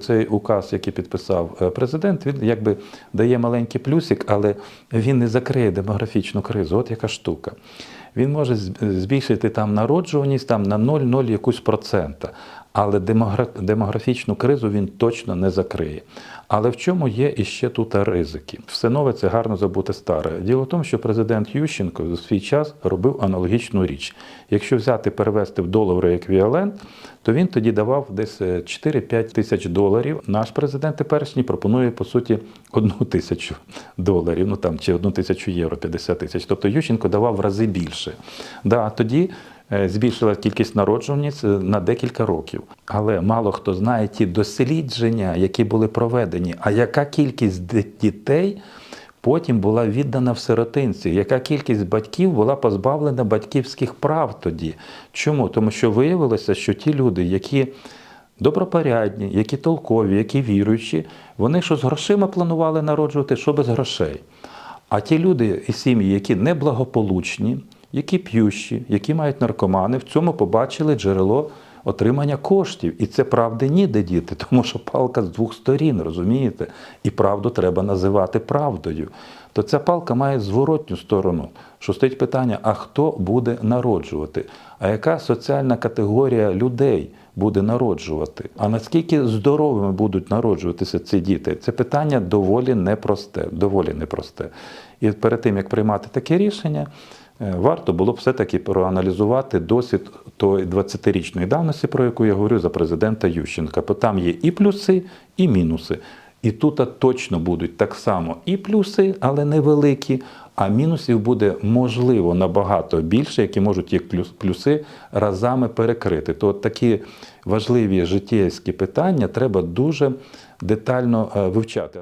Цей указ, який підписав е, президент, він якби дає маленький плюсик, але він не закриє демографічну кризу. От яка штука. Він може збільшити там народжуваність там на 0,0 якусь процента, але демографічну кризу він точно не закриє. Але в чому є іще тут ризики? Все нове це гарно забути старе. Діло в тому, що президент Ющенко у свій час робив аналогічну річ. Якщо взяти перевести в долари еквівалент, то він тоді давав десь е, 4-5 тисяч доларів. Наш президент теперішній пропонує по суті одну тисячу доларів, ну там чи одну тисячу євро, 50 тисяч. Тобто Ющенко давав в рази більше. Да, тоді е, збільшилась кількість народжуваність е, на декілька років. Але мало хто знає ті дослідження, які були проведені. А яка кількість дітей потім була віддана в сиротинці? Яка кількість батьків була позбавлена батьківських прав тоді? Чому? Тому що виявилося, що ті люди, які добропорядні, які толкові, які віруючі, вони що з грошима планували народжувати, що без грошей. А ті люди і сім'ї, які неблагополучні, які п'ющі, які мають наркомани, в цьому побачили джерело отримання коштів. І це правди ніде діти, тому що палка з двох сторін, розумієте? І правду треба називати правдою. То ця палка має зворотню сторону. Що стоїть питання: а хто буде народжувати? А яка соціальна категорія людей буде народжувати? А наскільки здоровими будуть народжуватися ці діти? Це питання доволі непросте. Доволі непросте. І перед тим як приймати таке рішення, варто було б все-таки проаналізувати досвід тої 20-річної давності, про яку я говорю за президента Ющенка. Бо там є і плюси, і мінуси. І тут точно будуть так само і плюси, але невеликі, а мінусів буде можливо набагато більше, які можуть їх плюси разами перекрити. То от такі важливі життєвські питання треба дуже детально е, вивчати.